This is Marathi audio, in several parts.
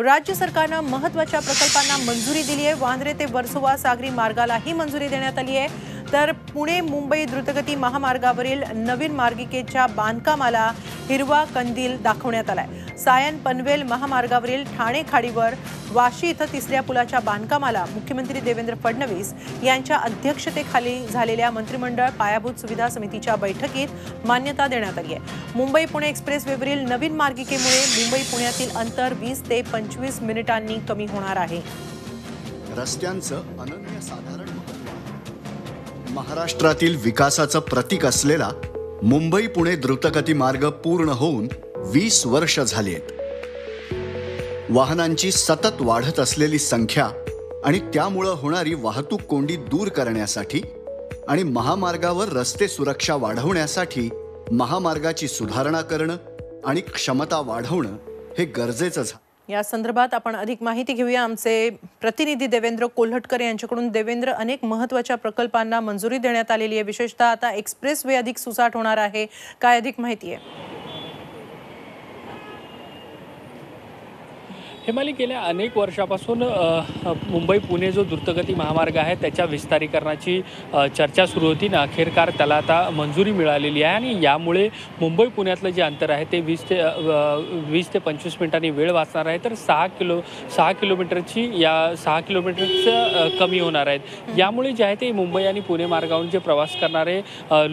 राज्य सरकारनं महत्त्वाच्या प्रकल्पांना मंजुरी दिली आहे. वांद्रे ते वर्सोवा सागरी मार्गालाही मंजुरी देण्यात आली आहे. तर पुणे मुंबई द्रुतगती महामार्गावरील नवीन मार्गिकेच्या बांधकामाला हिरवा कंदील दाखवण्यात आलाय. सायन पनवेल महामार्गावरील ठाणे खाडीवर वाशी इथं तिसऱ्या पुलाच्या बांधकामाला मुख्यमंत्री देवेंद्र फडणवीस यांच्या अध्यक्षतेखाली झालेल्या मंत्रिमंडळ पायाभूत सुविधा समितीच्या बैठकीत मान्यता देण्यात आली आहे. मुंबई पुणे एक्सप्रेस वेवरील नवीन मार्गिकेमुळे मुंबई पुण्यातील अंतर वीस ते पंचवीस मिनिटांनी कमी होणार आहे. रस्त्यांचं अनन्यसाधारण महाराष्ट्रातील विकासाचं प्रतीक असलेला मुंबई पुणे द्रुतगती मार्ग पूर्ण होऊन वीस वर्ष झाली आहेत. वाहनांची सतत वाढत असलेली संख्या आणि त्यामुळं होणारी वाहतूक कोंडी दूर करण्यासाठी आणि महामार्गावर रस्ते सुरक्षा वाढवण्यासाठी महामार्गाची सुधारणा करणं आणि क्षमता वाढवणं हे गरजेचं झालं या संदर्भात आपण अधिक माहिती घेऊया. आमचे प्रतिनिधी देवेंद्र कोल्हटकर यांच्याकडून. देवेंद्र अनेक महत्त्वाच्या प्रकल्पांना मंजुरी देण्यात आलेली आहे. विशेषतः आता एक्सप्रेस वे अधिक सुसाट होणार आहे. काय अधिक माहिती आहे? हेमाली गेल्या अनेक वर्षापासून मुंबई पुणे जो द्रुतगती महामार्ग आहे त्याच्या विस्तारीकरणाची चर्चा सुरू होती. ना अखेरकार त्याला आता मंजुरी मिळालेली आहे. आणि यामुळे मुंबई पुण्यातलं जे अंतर आहे ते वीस ते वीस ते पंचवीस मिनिटांनी वेळ वाचणार आहे. तर सहा किलो सहा किलोमीटरची या सहा किलोमीटरचं कमी होणार आहेत. यामुळे जे आहे ते मुंबई आणि पुणे मार्गावरून जे प्रवास करणारे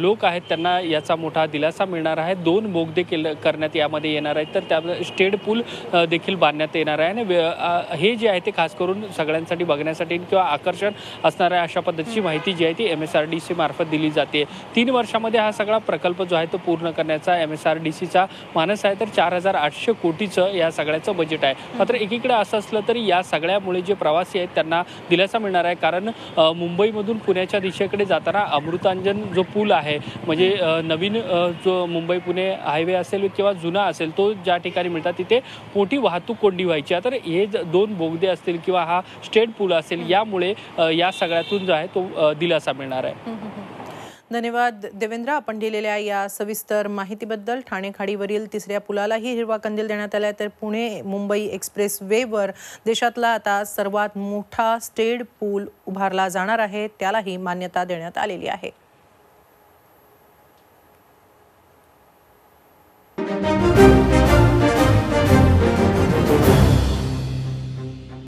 लोक आहेत त्यांना याचा मोठा दिलासा मिळणार आहे. दोन बोगदे केलं करण्यात यामध्ये येणार आहेत. तर त्या स्टेड पूल देखील बांधण्यात येणार आहे. आणि वे- अ, हे जे आहे ते खास करून सगळ्यांसाठी बघण्यासाठी किंवा आकर्षण असणार आहे अशा पद्धतीची माहिती जी आहे ती M S R D C मार्फत दिली जाते. तीन वर्षामध्ये हा सगळा प्रकल्प जो आहे तो पूर्ण करण्याचा एम एस आर डी सीचा मानस आहे तर चार हजार आठशे कोटीचं या सगळ्याचं बजेट आहे. मात्र एकीकडे असं असलं तरी या सगळ्यामुळे जे प्रवासी आहेत त्यांना दिलासा मिळणार आहे. कारण मुंबईमधून पुण्याच्या दिशेकडे जाताना अमृतांजन जो पूल आहे म्हणजे नवीन जो मुंबई पुणे हायवे असेल किंवा जुना असेल तो ज्या ठिकाणी मिळतात तिथे मोठी वाहतूक कोंडी व्हायची सुरक्षा तर हे दोन बोगदे असतील किंवा हा स्टेट पूल असेल यामुळे या सगळ्यातून जो आहे तो दिलासा मिळणार आहे. धन्यवाद देवेंद्र. आपण दिलेल्या या सविस्तर माहितीबद्दल ठाणे खाडीवरील तिसऱ्या पुलालाही हिरवा कंदील देण्यात आला तर पुणे मुंबई एक्सप्रेस वेवर देशातला आता सर्वात मोठा स्टेड पूल उभारला जाणार आहे. त्यालाही मान्यता देण्यात आलेली आहे. thank you